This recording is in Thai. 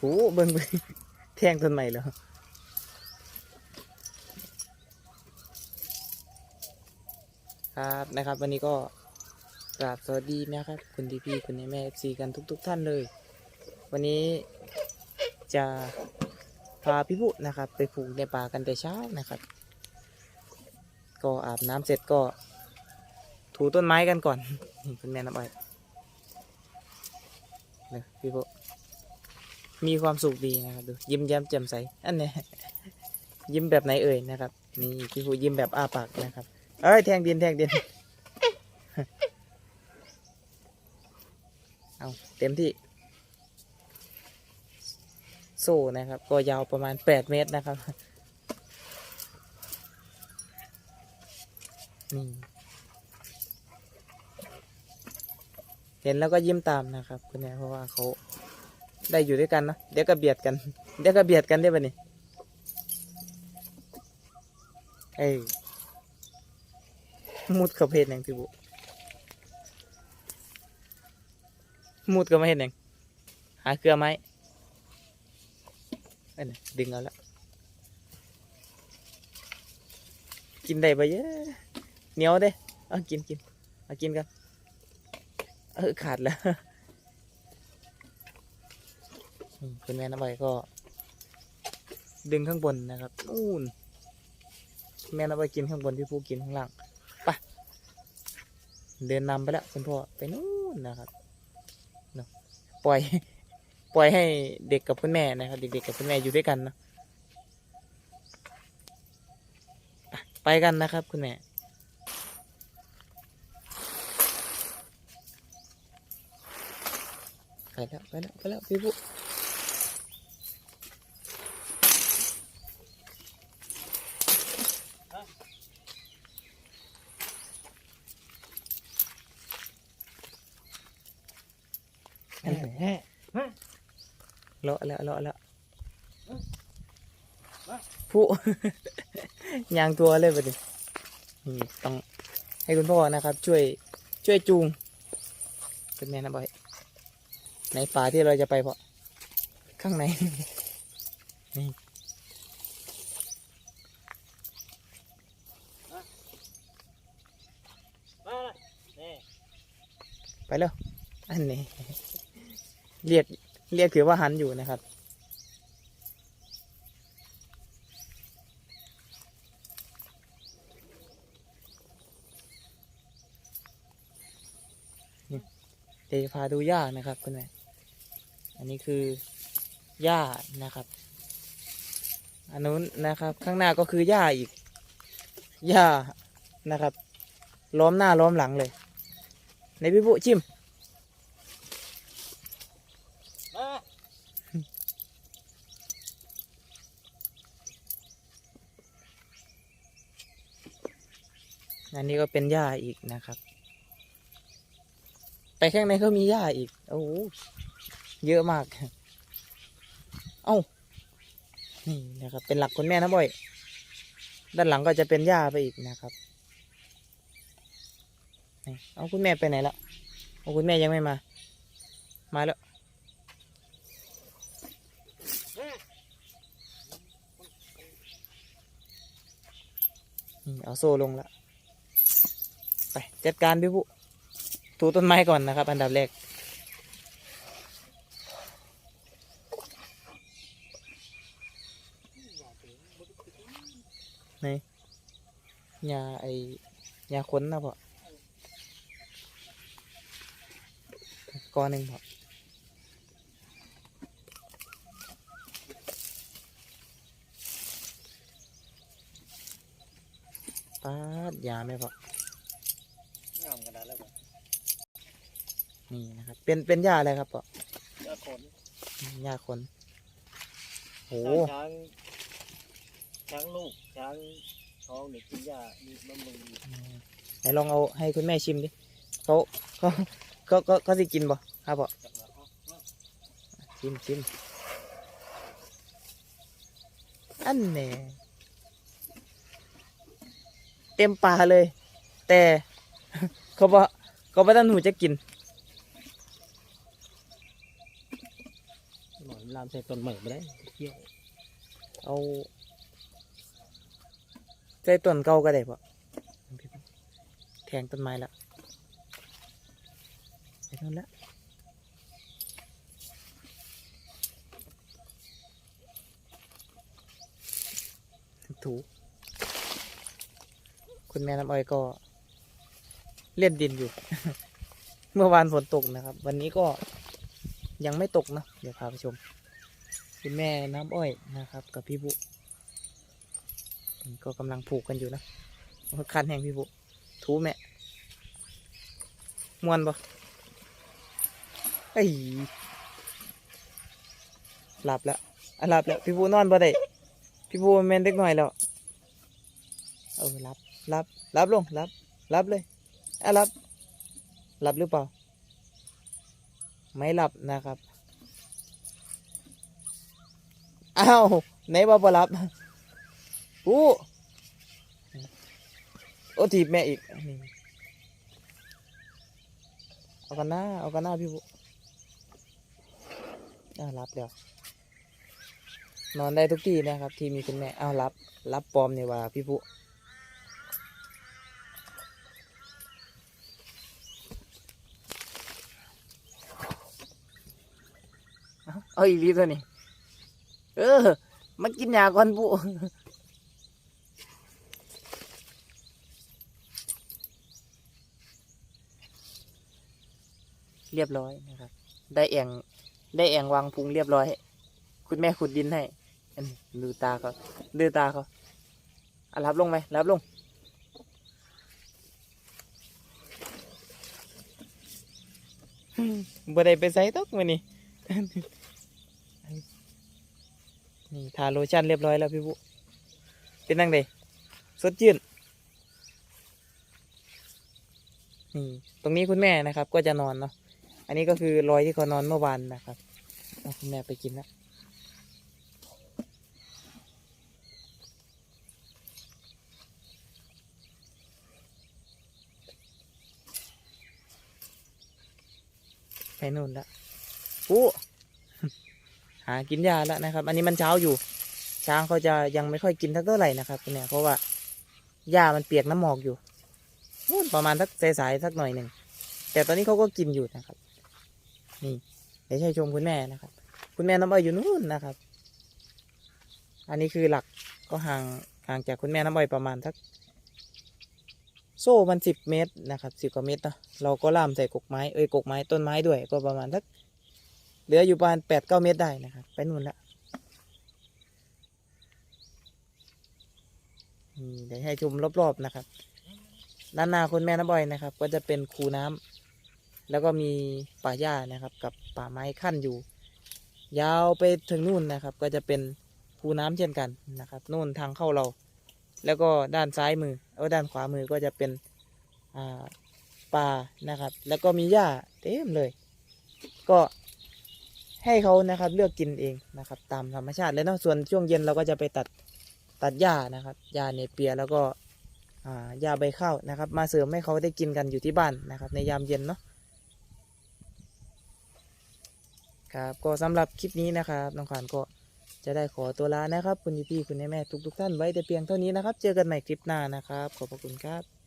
โอ้เบิ่งเบิ่งแทงต้นใหม่แล้วครับนะครับ วันนี้ก็กราบสวัสดีนะครับ คุณพี่พี่คุณแม่เอฟซีกันทุก ๆท่านเลย วันนี้จะพาพี่บุนะครับ ไปผูกในป่ากันแต่เช้านะครับ ก็อาบน้ำเสร็จก็ ถูต้นไม้กันก่อนคุณแม่น้ำอ้อยเนี่ยพี่บุ มีความสุขดีนะครับดูยิ้มแย้มแจ่มใสอันนี้ยิ้มแบบไหนเอ่ยนะครับ นี่พี่บุยิ้มแบบอ้าปากนะครับ เอ้ยแทงดินแทงดินเอาเต็มที่ โซ่นะครับ ก็ยาวประมาณ 8 เมตรนะครับนี่เห็นแล้วก็ยิ้มตามนะครับ คุณแม่เพราะว่าเขา ได้อยู่ด้วยกันนะเดี๋ยวก็เบียดกัน เดี๋ยวก็เบียดกันได้ปะนี่เอ้ยมุดเขาเพศหยังพี่บุมุดก็ไม่เห็นหยังหาเครือไหมเอ้ยน่ะดึงเอาละกินได้ปะเยอะเหนียวเด้เอากินกินเอากินกันเออขาดแล้ว คุณแม่น้ำใบก็ ดึงข้างบนนะครับนู่นแม่น้ำใบกินข้างบนพี่ผู้กินข้างล่างไปเดินนำไปแล้วคุณพ่อไปนู่นนะครับเนาะปล่อย ปล่อยให้เด็กกับคุณแม่นะครับเด็กๆกับคุณแม่อยู่ด้วยกันนะไปกันนะครับคุณแม่ไปแล้วไปแล้วไปแล้วพี่ผู้ เลาะแล้วเลาะแล้วผู้ยางตัวเลยไปดินี่ต้องให้คุณพ่อนะครับ ช่วยช่วยจูงเป็นแม่นะบอยในป่าที่เราจะไปเพาะข้างในนี่มาเลยนี่ไปแล้วอันนี้ เรียกเรียกถือว่าหันอยู่นะครับ เดี๋ยวพาดูหญ้านะครับคุณแม่ อันนี้คือหญ้านะครับ อันนู้นนะครับ ข้างหน้าก็คือหญ้าอีกหญ้านะครับ ล้อมหน้าล้อมหลังเลย ในพี่บุชิม มา อันนี้ก็เป็นหญ้าอีกนะครับ ไปข้างในก็มีหญ้าอีก โอ้โหเยอะมาก เอ้า นี่นะครับ เป็นหลักคุณแม่นะบ่อย ด้านหลังก็จะเป็นหญ้าไปอีกนะครับ เอาคุณแม่ไปไหนละเอาคุณแม่ยังไม่มา มาแล้วเอาโซ่ลงแล้ว จัดการพี่ผู้ถูต้นไม้ก่อนนะครับ อันดับแรกในยาไอยาค้นนะพ่อก้อนหนึ่งพ่อป้าดยาไหมพ่อ งามกระดาษแล้วบ่นี่นะครับ เป็นเป็นยาอะไรครับพ่อจะขนยาคนโอ้ช้างช้างลูกช้างท้องเนี่ยกินหญ้ามีบำรุงอยู่ไหนลองเอาให้คุณแม่ชิมดิเขาเขาเขาเขาเขาสิกินบ่ครับพ่อจังหวะเอาเอาชิมชิมอันแน่เต็มปากเลย แต่ เขาบอกเขาบอกท่านหูจะกินหนอนลลามใส่ต้นใหม่ไม่ได้เกี่ยวเอาใจต้นเก่าก็ได้ปะแทงต้นไม้ละไปนั่นละถูคุณแม่น้ำอ้อยก็ เล่นดินอยู่ เมื่อวานฝนตกนะครับ วันนี้ก็ยังไม่ตกนะ เดี๋ยวพาไปชม คุณแม่น้ำอ้อยนะครับ กับพี่บุก็กำลังผูกกันอยู่นะคันแห่งพี่บุถูแม่มวนปะไอ้หลับแล้วอะหลับแล้วพี่บุนอนบ่ได้พี่บุแมนเด็กหน่อยแล้ว เออหลับหลับหลับลงหลับหลับเลย อะหลับ หลับหรือเปล่า ไม่หลับนะครับอ้าวไหนบ่บ่รับอู้โอ้ถีบแม่อีกเอากันหน้าเอากันหน้าพี่บุอ่าวรับแล้วนอนได้ทุกที่นะครับ ที่มีคุณแม่อ้าวรับ รับปลอมเนี่ยว่าพี่บุ เอาเอาอีกทีตัวนี้ เออ มากินยาก่อนปุ๊เรียบร้อยนะครับ ได้แอง ได้แองวางพุงเรียบร้อย คุณแม่ขุดดินให้ดูตาเขาดูตาเขาอะรับลงไหมรับลง บ่ได้ไปใส่ตกมือนี่ นี่ทาโลชั่นเรียบร้อยแล้วพี่บุเป็นนั่งเดสดชื่นนี่ตรงนี้คุณแม่นะครับ ก็จะนอนเนาะอันนี้ก็คือรอยที่เขานอนเมื่อวานนะครับคุณแม่ไปกินนะไปนู่นละอู้ หากินยาแล้วนะครับ อันนี้มันเช้าอยู่ ช้างเขาจะยังไม่ค่อยกินทักเท่าไหร่นะครับคุณแม่เพราะว่าหญ้ามันเปียกน้ำหมอกอยู่ประมาณสักสายๆสักหน่อยหนึ่งแต่ตอนนี้เขาก็กินอยู่นะครับ นี่เดี๋ยวให้ชมคุณแม่นะครับ คุณแม่น้ำอ้อยอยู่นู่นนะครับ อันนี้คือหลักก็ห่างห่างจากคุณแม่น้ำอ้อยประมาณสักโซ่มันสิบเมตรนะครับสิบกว่าเมตรเนาะเราก็ล่ามใส่กกไม้เอ้ยกกไม้ต้นไม้ด้วย ก็ประมาณสัก เหลืออยู่ประมาณแปดเก้าเมตรได้นะครับ ไปนู่นละนี่เดี๋ยวให้ชมรอบๆนะครับ ด้านหน้าคุณแม่น้ำบ่อยนะครับ ก็จะเป็นคูน้ำแล้วก็มีป่าหญ้านะครับ กับป่าไม้ขั้นอยู่ ยาวไปถึงนู่นนะครับ ก็จะเป็นคูน้ำเช่นกันนะครับนู่นทางเข้าเรา แล้วก็ด้านซ้ายมือเอาด้านขวามือก็จะเป็นป่านะครับ แล้วก็มีหญ้าเต็มเลย ก็ ให้เขานะครับเลือกกินเองนะครับ ตามธรรมชาติเลยเนาะส่วนช่วงเย็นเราก็จะไปตัดตัดหญ้านะครับหญ้าเนเปียแล้วก็หญ้าใบข้าวนะครับ มาเสริมให้เขาได้กินกันอยู่ที่บ้านนะครับ ในยามเย็นเนาะครับก็สำหรับคลิปนี้นะครับน้องขวัญก็จะได้ขอตัวลานะครับ คุณพี่คุณแม่ๆทุกๆท่านไว้แต่เพียงเท่านี้นะครับ เจอกันใหม่คลิปหน้านะครับ ขอบพระคุณครับ